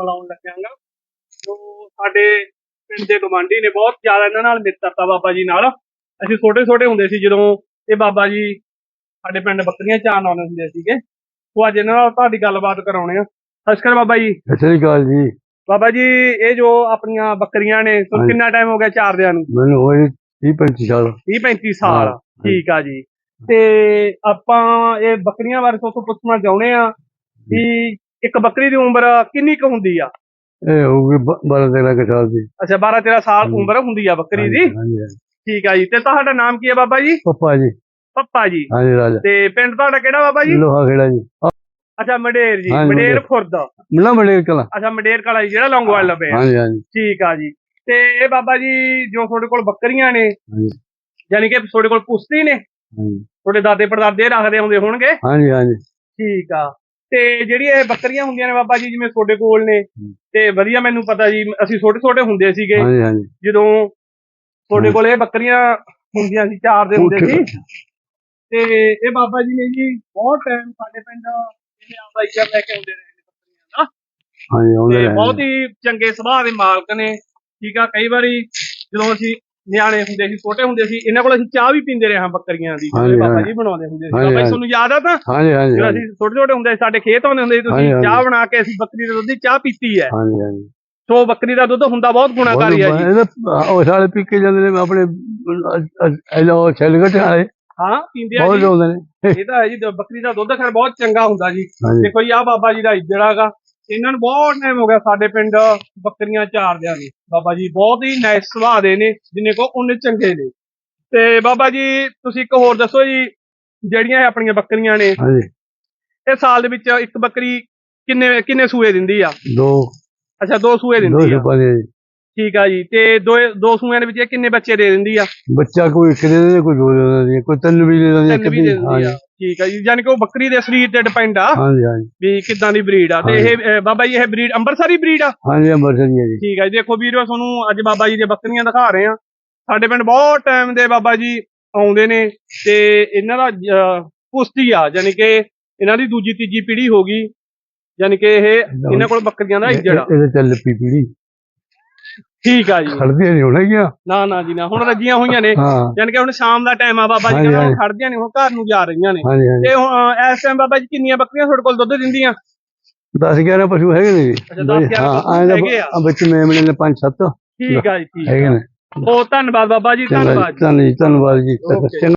ਮਿਲਾਉਣ ਲੱਗਿਆਗਾ ਜੋ ਸਾਡੇ ਪਿੰਡ ਦੇ ਗਵਾਂਢੀ ਨੇ ਬਹੁਤ ਜ਼ਿਆਦਾ ਇਹਨਾਂ ਨਾਲ ਮਿੱਤਰਤਾ ਬਾਬਾ ਜੀ ਨਾਲ। ਅਸੀਂ ਛੋਟੇ ਛੋਟੇ ਹੁੰਦੇ ਸੀ ਜਦੋਂ ਇਹ ਬਾਬਾ ਜੀ ਸਾਡੇ ਪਿੰਡ ਬੱਕਰੀਆਂ ਚਾਰਨ ਆਉਂਦੇ ਹੁੰਦੇ ਸੀਗੇ। ਉਹ ਅੱਜ ਇਹਨਾਂ ਨਾਲ ਤੁਹਾਡੀ ਗੱਲਬਾਤ ਕਰਾਉਣੇ ਆ। ਸਸਕਰ ਬਾਬਾ ਜੀ। ਸਤਿ ਸ੍ਰੀ ਅਕਾਲ ਜੀ। ਬਾਬਾ ਜੀ ਇਹ ਜੋ ਆਪਣੀਆਂ ਬੱਕਰੀਆਂ ਨੇ ਤੁਹਾਨੂੰ। ਕਿੰਨਾ ਟਾਈਮ ਹੋ ਗਿਆ ਚਾਰਦਿਆਂ ਨੂੰ? ਮੈਨੂੰ ਹੋਏ 30 35 ਸਾਲ। 30 35 ਸਾਲ ਠੀਕ ਆ ਜੀ। ਤੇ ਆਪਾਂ ਇਹ ਬੱਕਰੀਆਂ ਬਾਰੇ ਤੋਂ ਪੁੱਛਣਾ ਚਾਹੁੰਦੇ ਆ ਵੀ ਇੱਕ ਬੱਕਰੀ ਦੀ ਉਮਰ ਕਿੰਨੀ ਕੁ ਹੁੰਦੀ ਆ? ਇਹ ਹੋਊਗੀ 12 13 ਸਾਲ ਦੀ। ਅੱਛਾ 12 13 ਸਾਲ। ਉਮਰ ਹੁੰਦੀ ਆ ਬੱਕਰੀ ਦੀ? ਹਾਂਜੀ। ਠੀਕ ਆ ਜੀ। ਤੇ ਤੁਹਾਡਾ ਨਾਮ ਕੀ ਹੈ ਬਾਬਾ ਜੀ? ਪੱਪਾ ਜੀ। ਪੱਪਾ ਜੀ। ਹਾਂਜੀ ਰਾਜਾ। ਤੇ ਪਿੰਡ ਤੁਹਾਡਾ ਕਿਹੜਾ ਬਾਬਾ ਜੀ? ਲੋਹਾ ਖੇੜਾ ਜੀ। ਅੱਛਾ ਮੰਡੇਰ ਜੀ। ਮੰਡੇਰ ਮੰਡੇਰ। ਖੁਰਦ। ਮਿਲਾ ਬੜੇ ਕਲਾ। ਅੱਛਾ ਮੰਡੇਰ ਕਲਾ ਜੀ ਜਿਹੜਾ ਲੌਂਗੋਵਾਲ ਲੱਭੇ ਆ। ਹਾਂਜੀ ਹਾਂਜੀ। ਠੀਕ ਆ ਜੀ। ਤੇ ਇਹ ਬਾਬਾ ਜੀ ਜੋ ਤੁਹਾਡੇ ਕੋਲ ਬੱਕਰੀਆਂ ਨੇ ਹਾਂਜੀ। ਯਾਨੀ ਕਿ ਤੁਹਾਡੇ ਕੋਲ ਪੁਸ਼ਤੀ ਨੇ ਹਾਂਜੀ। ਤੁਹਾਡੇ ਦਾਦੇ ਪੜਦਾਦੇ ਰੱਖਦੇ ਹੁੰਦੇ ਹੋਣਗੇ? ਹਾਂਜੀ ਹਾਂਜੀ। ਠੀਕ ਆ। ਤੇ ਜਿਹੜੀ ਇਹ ਬੱਕਰੀਆਂ ਹੁੰਦੀਆਂ ਨੇ ਬਾਬਾ ਜੀ ਜਿਵੇਂ ਤੁਹਾਡੇ ਕੋਲ ਨੇ ਤੇ ਵਧੀਆ ਮੈਨੂੰ ਪਤਾ ਜੀ ਅਸੀਂ ਛੋਟੇ ਛੋਟੇ ਹੁੰਦੇ ਸੀਗੇ। ਹਾਂਜੀ ਹਾਂਜੀ। ਜਦੋਂ ਤੁਹਾਡੇ ਕੋਲ ਇਹ ਬੱਕਰੀਆਂ ਹੁੰਦੀਆਂ ਸੀ ਚਾਰ ਦੇ ਹੁੰਦੇ ਸੀ। ਤੇ ਇਹ ਬਾਬਾ ਜੀ ਨੇ ਜੀ ਬਹੁਤ ਟਾਈਮ ਸਾਡੇ ਪਿੰਡ ਇਹ ਆਪਦਾ ਇੱਜ਼ਤ ਲੈ ਕੇ ਆਉਂਦੇ ਰਹੇ ਨੇ ਬੱਕਰੀਆਂ ਦਾ। ਹਾਂਜੀ ਆਉਂਦੇ ਤੇ ਰਹੇ ਬਹੁਤ ਹੀ ਚੰਗੇ ਸੁਭਾਅ ਦੇ ਮਾਲਕ ਨੇ। ਠੀਕ ਆ ਕਈ ਵਾਰੀ ਜਦੋਂ ਅਸੀਂ ਨਿਆਣੇ ਹੁੰਦੇ ਸੀ ਛੋਟੇ ਹੁੰਦੇ ਸੀ ਇਹਨਾਂ ਕੋਲ ਅਸੀਂ ਚਾਹ ਵੀ ਪੀਂਦੇ ਰਹੇ ਹਾਂ ਬੱਕਰੀਆਂ ਦੀ ਹਾਂਜੀ, ਬਾਬਾ ਹਾਂਜੀ। ਜੀ ਬਣਾਉਂਦੇ ਹੁੰਦੇ ਸੀ। ਹਾਂਜੀ, ਬਾਬਾ ਜੀ। ਤੁਹਾਨੂੰ ਯਾਦ ਆ ਤਾਂ? ਹਾਂਜੀ ਹਾਂਜੀ ਜਦੋਂ ਹਾਂਜੀ। ਅਸੀਂ ਛੋਟੇ ਛੋਟੇ ਹੁੰਦੇ ਸੀ ਸਾਡੇ ਖੇਤ ਆਉਂਦੇ ਹੁੰਦੇ ਸੀ ਤੁਸੀਂ ਹਾਂਜੀ, ਚਾਹ। ਬਣਾ ਕੇ ਅਸੀਂ ਬੱਕਰੀ ਦੇ ਦੁੱਧ ਦੀ ਚਾਹ ਪੀਤੀ ਹੈ। ਹਾਂਜੀ ਹਾਂਜੀ। ਸੋ ਬੱਕਰੀ ਦਾ ਦੁੱਧ ਹੁੰਦਾ ਬਹੁਤ ਗੁਣਾਕਾਰੀ ਹੈ ਜੀ। ਇਹਦਾ ਉਹ ਸਾਰੇ ਪੀ ਕੇ ਜਾਂਦੇ ਨੇ ਆਪਣੇ ਇਹਲੋ ਛਲਗਟ ਵਾਲੇ। ਹਾਂ ਪੀਂਦੇ ਆ ਬਹੁਤ ਜੀ। ਨੇ। ਇਹ ਤਾਂ ਹੈ ਜੀ ਦ- ਬੱਕਰੀ ਦਾ ਦੁੱਧ ਖੈਰ ਬਹੁਤ ਚੰਗਾ ਹੁੰਦਾ ਜੀ। ਹਾਂਜੀ। ਦੇਖੋ ਜੀ ਆ ਬਾਬਾ ਜੀ ਦਾ ਇੱਜੜ ਇਹਨਾਂ ਨੂੰ ਬਹੁਤ ਟਾਈਮ ਹੋ ਗਿਆ ਸਾਡੇ ਪਿੰਡ ਬੱਕਰੀਆਂ ਚਾਰਦਿਆਂ ਨੇ। ਬਾਬਾ ਜੀ ਬਹੁਤ ਹੀ ਨਾਈਸ ਸੁਭਾਅ ਦੇ ਨੇ ਜਿੰਨੇ ਕੋ ਉਹਨੇ ਚੰਗੇ ਨੇ। ਤੇ ਬਾਬਾ ਜੀ ਤੁਸੀਂ ਇੱਕ ਹੋਰ ਦੱਸੋ ਜੀ ਜਿਹੜੀਆਂ ਇਹ ਆਪਣੀਆਂ ਬੱਕਰੀਆਂ ਨੇ। ਹਾਂਜੀ। ਇਹ ਸਾਲ ਦੇ ਵਿੱਚ ਇੱਕ ਬੱਕਰੀ ਕਿੰਨੇ ਕਿੰਨੇ ਸੂਏ ਦਿੰਦੀ ਆ? ਦੋ। ਅੱਛਾ ਦੋ ਸੂਏ ਦਿੰਦੀ ਆ। ਠੀਕ ਆ ਜੀ ਤੇ ਦੋ ਦੋ ਸੂਆਂ ਦੇ ਵਿੱਚ ਇਹ ਕਿੰਨੇ ਬੱਚੇ ਦੇ ਦਿੰਦੀ ਆ? ਬੱਚਾ ਕੋਈ ਇੱਕ ਦੇ ਦਿੰਦੇ ਕੋਈ ਦੋ ਦੇ ਦਿੰਦੇ ਕੋਈ ਤਿੰਨ ਵੀ ਦੇ ਦਿੰਦੇ ਤਿੰਨ ਵੀ ਦੇ ਦਿੰਦੀ ਆ। ਠੀਕ ਆ ਜੀ ਯਾਨੀ ਕਿ ਉਹ ਬੱਕਰੀ ਦੇ ਸਰੀਰ ਤੇ ਡਿਪੈਂਡ ਆ ਹਾਂਜੀ ਹਾਂਜੀ। ਵੀ ਕਿੱਦਾਂ ਦੀ ਬਰੀਡ ਆ। ਤੇ ਇਹ ਬਾਬਾ ਜੀ ਇਹ ਬਰੀਡ ਅੰਬਰਸਰੀ ਬਰੀਡ ਆ? ਹਾਂਜੀ ਅੰਮ੍ਰਿਤਸਰ ਜੀ ਜੀ। ਠੀਕ ਆ ਜੀ ਦੇਖੋ ਵੀਰੋ ਤੁਹਾਨੂੰ ਅੱਜ ਬਾਬਾ ਜੀ ਦੀਆਂ ਬੱਕਰੀਆਂ ਦਿਖਾ ਰਹੇ ਆ। ਸਾਡੇ ਪਿੰਡ ਬਹੁਤ ਟਾਈਮ ਦੇ ਬਾਬਾ ਜੀ ਆਉਂਦੇ ਨੇ ਤੇ ਇਹਨਾਂ ਦਾ ਪੁਸ਼ਤੀ ਆ ਯਾਨੀ ਕਿ ਇਹਨਾਂ ਦੀ ਦੂਜੀ ਤੀਜੀ ਪੀੜ੍ਹੀ ਹੋ ਗਈ। ਯਾਨੀ ਕਿ ਇਹ ਇਹਨਾਂ ਕੋਲ ਬੱਕਰੀਆਂ ਦਾ ਇੱਜੜ ਆ। ਇਹਦੇ ਚੱਲ ਪੀ ਪੀੜੀ ਠੀਕ ਆ ਜੀ। ਖੜਦੀਆਂ ਨਹੀਂ ਹੋਣਾ ਗਿਆ ਨਾ ਨਾ ਜੀ ਨਾ। ਹੁਣ ਰੱਜੀਆਂ ਹੋਈਆਂ ਨੇ। ਹਾਂ। ਯਾਨੀ ਕਿ ਹੁਣ ਸ਼ਾਮ ਦਾ ਟਾਈਮ ਆ ਬਾਬਾ ਜੀ ਹਾਂਜੀ, ਕਹਿੰਦਾ ਹੁਣ ਹਾਂਜੀ। ਖੜਦੀਆਂ ਨੇ ਹੁਣ ਘਰ ਨੂੰ ਜਾ ਰਹੀਆਂ ਨੇ। ਹਾਂਜੀ ਹਾਂਜੀ। ਤੇ ਹੁਣ ਇਸ ਟਾਈਮ ਬਾਬਾ ਜੀ ਕਿੰਨੀਆਂ ਬੱਕਰੀਆਂ ਤੁਹਾਡੇ ਕੋਲ ਦੁੱਧ ਦਿੰਦੀਆਂ? 10 11 ਪਸ਼ੂ ਹੈਗੇ ਨੇ ਜੀ। ਦਸ ਗਿਆਰਾਂ ਹਾਂ ਪਸ਼ੂ ਆਏ ਹੈਗੇ ਆ। ਵਿੱਚ ਮੇਮਣੇ ਨੇ 5 7 ਠੀਕ ਆ ਜੀ ਠੀਕ ਹੈਗੇ ਨੇ। ਬਹੁਤ ਧੰਨਵਾਦ ਬਾਬਾ ਜੀ ਚੰਗਾ ਧੰਨਵਾਦ ਜੀ। ਧੰਨ- ਧੰਨਵਾਦ ਜੀ. ਚੰਗਾ